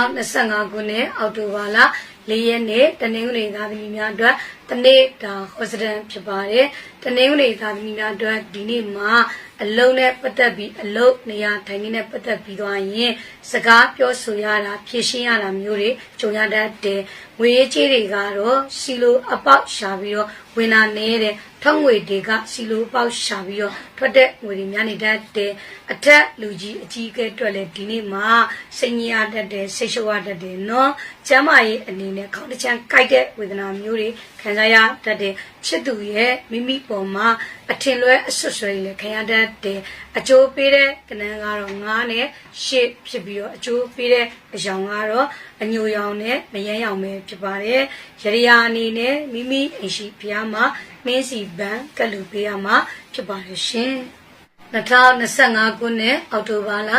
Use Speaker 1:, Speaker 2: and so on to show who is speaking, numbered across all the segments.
Speaker 1: 2025ခုနှစ်အောက်တိုဘာလ၄ရက်နေ့တနင်္ဂနွေသားသမီးများအတွက် တနေ့တာဟောစတန်ဖြစ်ပါတယ်တနင်္ဂနွေသားသမီးများအတွက်ဒီနေ့မှာအလုံးနဲ့ပတ်သက်ပြီးအလုံးနေရာထိုင်ခင်းနဲ့ပတ်သက်ပြီးသွားရင်စကားပြောဆိုရတာဖြည့်ရှင်းရတာမျိုးတွေကြုံရတတ်တယ်ငွေရေးကြေးတွေကတော့စီလိုအပေါက်ရှာပြီးတော့ဝင်လာနေတဲ့ထောက်ငွေတွေကစီလိုအပေါက်ရှာပြီးတော့ထွက်တဲ့ငွေတွေများနေတတ်တယ်အထက်လူကြီးအကြီးအကဲအတွက်လည်းဒီနေ့မှာစိတ်ညစ်ရတတ်တယ်စိတ်ရှုပ်ရတတ်တယ်နော်ကျမ်းမာရေးအနေနဲ့ခေါင်းတစ်ချမ်းကိုက်တဲ့ဝေဒနာမျိုးတွေခံစားရတတ်တယ်ချစ်သူရဲ့မိမိပေါ်မှာအထင်လွဲအဆွတ်ဆွဲတွေလည်းခံရတတ်တယ်အကျိုးပေးတဲ့ကဏ္ဍကတော့ငားနဲ့ရှေ့ဖြစ်ပြီးတော့အကျိုးပေးတဲ့အယောင်ကတော့အညိုရောင်နဲ့မယမ်းရောင်ပဲဖြစ်ပါတယ်ရရယာအနေနဲ့မိမိအိမ်ရှိဖျားမှာမင်းစီပန်းကလူပေးရမှာဖြစ်ပါတယ်ရှင်2025ခုနှစ်အောက်တိုဘာလ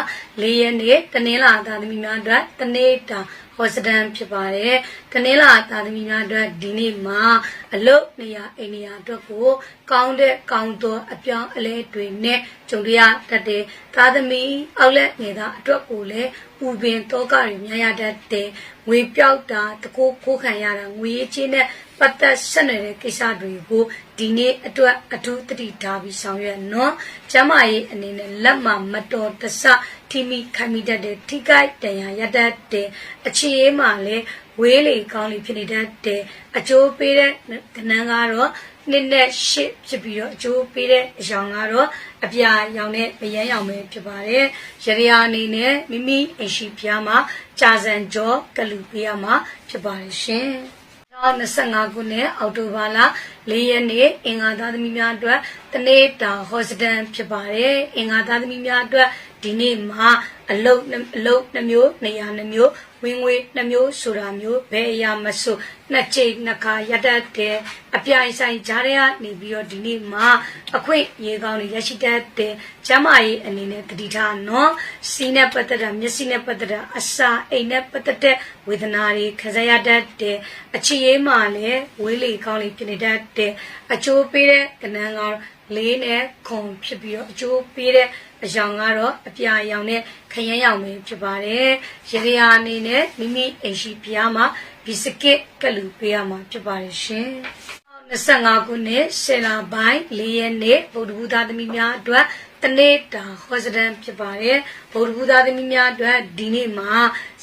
Speaker 1: 4ရက်နေ့တနင်္လာသားသမီးများအတွက်တနေ့တာ ဟောစတန်ဖြစ်ပါတယ်တနင်္လာသားသမီးများအတွက်ဒီနေ့မှာအလုတ်နေရာအိမ်နေရာအတွက်ကိုကောင်းတဲ့ကောင်းသောအပြောင်းအလဲတွေနဲ့ ကြုံရတတ်တဲ့သားသမီးအောက်လက်နေတာအတွက်ကိုလည်းပူပင်တောကတွေများရတတ်တဲ့ငွေပြောက်တာတကိုးခိုးခံရတာငွေရေးချင်းနဲ့ပတ်သက်ဆက်နေတဲ့ကိစ္စတွေကိုဒီနေ့အတွက်အထူးတတိထားပြီးဆောင်ရွက်နော်ကျမရေးအနေနဲ့လက်မမတော်တဆထိမိခိုင်မိတတ်တဲ့ထိကိုက်တန်ရာရတတ်တဲ့အခြေအေးမှလည်းဝေးလေကောင်းလေဖြစ်နေတတ်တဲ့အကျိုးပေးတဲ့ကဏ္ဍကတော့နှစ်နဲ့ရှစ်ဖြစ်ပြီးတော့အကျိုးပေးတဲ့အရောင်ကတော့အပြာရောင်နဲ့မယမ်းရောင်ပဲဖြစ်ပါတယ်ရရယာအနေနဲ့မိမိအိမ်ရှိဖျားမှာကြာစံကြောကလူပေးရမှာဖြစ်ပါတယ်ရှင်2025ခုနှစ်အောက်တိုဘာလ4ရက်နေ့အင်္ဂါသားသမီးများအတွက်တနေ့တာဟောစတန်ဖြစ်ပါတယ်အင်္ဂါသားသမီးများအတွက် ဒီနေ့မှာအလုတ်အလုတ်နှမျိုးနေရာနှမျိုးဝင်ငွေနှမျိုးဆိုတာမျိုးဘယ်အရာမဆိုနှစ်ချိန်နှစ်ခါရတတ်တဲ့အပြိုင်ဆိုင်ကြားရကနေပြီးတော့ဒီနေ့မှာအခွင့်ရေကောင်းတွေရရှိတတ်တဲ့ကျမကြီးအနေနဲ့တတိထားနော်စီးနဲ့ပတ်သက်တာမျက်စိနဲ့ပတ်သက်တာအစာအိမ်နဲ့ပတ်သက်တဲ့ဝေဒနာတွေခံစားရတတ်တဲ့အခြေအေးမှလည်းဝေးလေကောင်းလေဖြစ်နေတတ်တဲ့အကျိုးပေးတဲ့ကဏ္ဍကောင်လေးနဲ့ခုံဖြစ်ပြီးတော့အကျိုးပေးတဲ့ အယောင်ကတော့အပြာရောင်နဲ့ခရမ်းရောင်ပဲဖြစ်ပါတယ်ရေရရာအနေနဲ့မိမိအိမ်ရှိပြားမှာဘီစကစ်ကလူပေးရမှာဖြစ်ပါတယ်ရှင်25ခုနှစ်ဆယ်လပိုင်း၄ရက်နေ့ဗုဒ္ဓဘုရားသမီးများအတွက်တနေ့တာဟောစတန်ဖြစ်ပါတယ်ဗုဒ္ဓဘုရားသမီးများအတွက်ဒီနေ့မှာ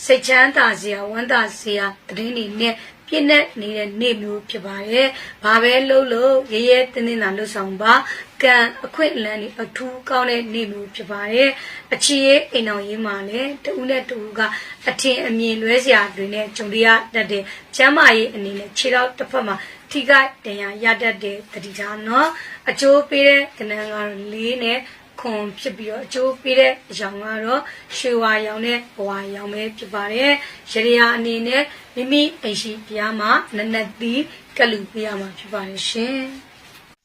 Speaker 1: စိတ်ချမ်းသာစရာဝမ်းသာစရာတည်င်းတွေနဲ့ ပြည့်နဲ့နေတဲ့နေ့မျိုးဖြစ်ပါတယ်။ဘာပဲလုပ်လို့ရဲရဲတင်းတင်းသာလှုပ်ဆောင်ပါကံအခွင့်အလမ်းတွေအထူးကောင်းတဲ့နေ့မျိုးဖြစ်ပါတယ်။အချီရဲ့အိမ်တော်ရေးမှာလည်းတဦးနဲ့တဦးကအထင်အမြင်လွဲစရာတွေနဲ့ကြုံရတတ်တဲ့ကျမ်းမာရေးအနေနဲ့ခြေတော့တစ်ဖက်မှာထိခိုက်ဒဏ်ရာရတတ်တဲ့တတိထားနော်အကျိုးပေးတဲ့ကဏ္ဍကတော့လေးနဲ့ ခွန်ဖြစ်ပြီးတော့အကျိုးပေးတဲ့အရောင်ကတော့ရွှေဝါရောင်နဲ့ဘဝရောင်ပဲဖြစ်ပါတယ်။ရရယာအနေနဲ့မိမိအိမ်ရှိပြားမှာနနက်သီးကလူပေးရမှာဖြစ်ပါတယ်ရှင်။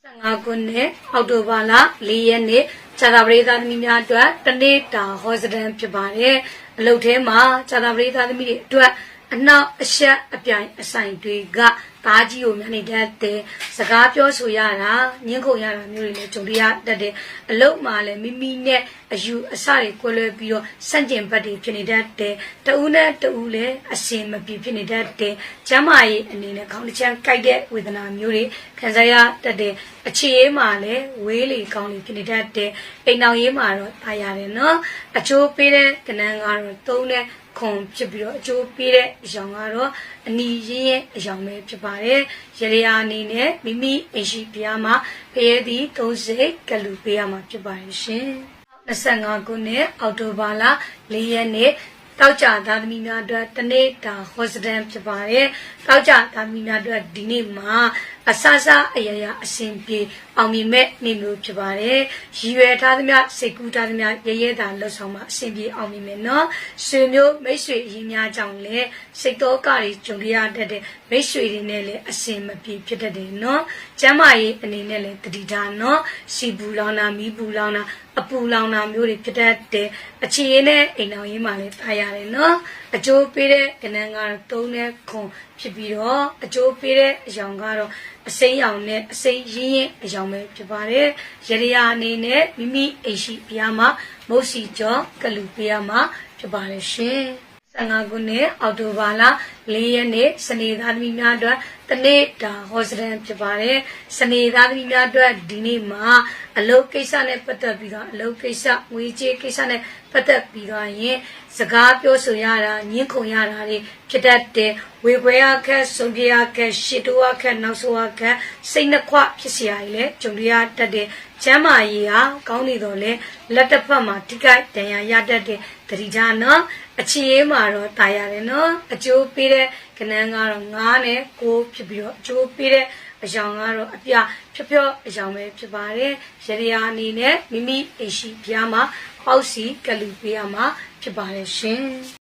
Speaker 1: 15ခုနှစ်အောက်တိုဘာလ4ရက်နေ့ဇာတာပရိသတ်သမီးများအတွက်တနေ့တာဟောစတန်ဖြစ်ပါတယ်။အလုပ်ထဲမှာဇာတာပရိသတ်သမီးတွေအတွက် အနောက်အရှက်အပြိုင်အဆိုင်တွေကသားကြီးကိုမျက်နှာတက်တဲ့စကားပြောဆိုရတာညှင်းခုန်ရတာမျိုးတွေလည်းကြုံရတတ်တယ်အလုတ်မှာလည်းမိမိနဲ့အယူအဆတွေကွဲလွဲပြီးတော့စန့်ကျင်ဘက်တွေဖြစ်နေတတ်တယ်တဦးနဲ့တဦးလည်းအစင်မပြေဖြစ်နေတတ်တယ်ကျမ်းမာရေးအနေနဲ့ခေါင်းတစ်ချမ်းကိုက်တဲ့ဝေဒနာမျိုးတွေခံစားရတတ်တယ်အခြေအေးမှာလည်းဝေးလေကောင်းလေဖြစ်နေတတ်တယ်အိမ်အောင်ရေးမှာတော့တာရတယ်နော်အချိုးပေးတဲ့ကဏ္ဍကတော့သုံးတဲ့ ခွန်ဖြစ်ပြီးတော့အကျိုးပေးတဲ့အယောင်ကတော့အနီရင်းရဲ့အယောင်ပဲဖြစ်ပါတယ်။ရရယာအနေနဲ့မိမိအိမ်ရှိပြားမှာဖရဲသည့်30ကလူပေးရမှာဖြစ်ပါတယ်ရှင်။25ခုနှစ်အောက်တိုဘာလ4ရက်နေ့တောက်ကြသားသမီးများအတွက်တနေ့တာဟောစတန်ဖြစ်ပါတယ်။တောက်ကြသားသမီးများအတွက်ဒီနေ့မှာ အဆဆအယယအစဉ်ပြေအောင်မြင်မဲ့နေ့မျိုးဖြစ်ပါတယ်။ရည်ရွယ်ထားသမျှစိတ်ကူးထားသမျှရရဲတာလှုပ်ဆောင်မှအစဉ်ပြေအောင်မြင်မယ်နော်။ဆွေမျိုးမိတ်ဆွေရင်းများကြောင့်လည်းစိတ်တော်ကတွေကြုံရတတ်တဲ့မိတ်ဆွေတွေနဲ့လည်းအစဉ်မပြေဖြစ်တတ်တယ်နော်။ကျမ်းမာရေးအနေနဲ့လည်းတတိထားနော်။စီပူလောင်တာမီးပူလောင်တာအပူလောင်တာမျိုးတွေဖြစ်တတ်တယ်။အခြေရင်းနဲ့အိမ်တော်ရင်းမှလည်းတာရတယ်နော်။အကျိုးပေးတဲ့ကဏ္ဍကတော့သုံးတဲ့ခွန် ဖြစ်ပြီးတော့အကျိုးပေးတဲ့အယောင်ကတော့အစိမ်းရောင်နဲ့အစိမ်းရင်းရင်းအယောင်ပဲဖြစ်ပါတယ်။ရရယာအနေနဲ့မိမိအိမ်ရှိပြားမှာမုတ်စီကျော်ကလူပြားမှာဖြစ်ပါတယ်ရှင်။15ခုနှစ်အောက်တိုဘာလ၄ရက်နေ့စနေသားသမီးများအတွက်တနေ့တာဟောစတန်ဖြစ်ပါတယ်စနေသားသမီးများအတွက်ဒီနေ့မှာအလုပ်ကိစ္စနဲ့ပတ်သက်ပြီးတော့အလုပ်ကိစ္စငွေကြေးကိစ္စနဲ့ပတ်သက်ပြီးတော့ရင်စကားပြောဆိုရတာညှင်းခုန်ရတာတွေဖြစ်တတ်တယ်ဝေခွဲအခက်ဆုံးပြေအခက်ရှစ်တိုးအခက်နောက်ဆိုးအခက်စိတ်နှခွဖြစ်စရာကြီးလဲကြုံရတတ်တယ်ကျမ်းမာရေးဟာကောင်းနေတော့လဲလက်တစ်ဖက်မှာတိကျတန်ရာရတတ်တယ်တတိကြနော်အခြေအေးမှာတော့တာရတယ်နော်အကျိုးပေးတဲ့ကဏ္ဍကတော့9နဲ့9ဖြစ်ပြီးတော့အကျိုးပေးတဲ့အယောင်ကတော့အပြဖြော့ဖြော့အယောင်ပဲဖြစ်ပါတယ်ရရရာအနေနဲ့မိမိအိရှိပြားမှာပေါက်စီကလူပေးရမှာဖြစ်ပါတယ်ရှင်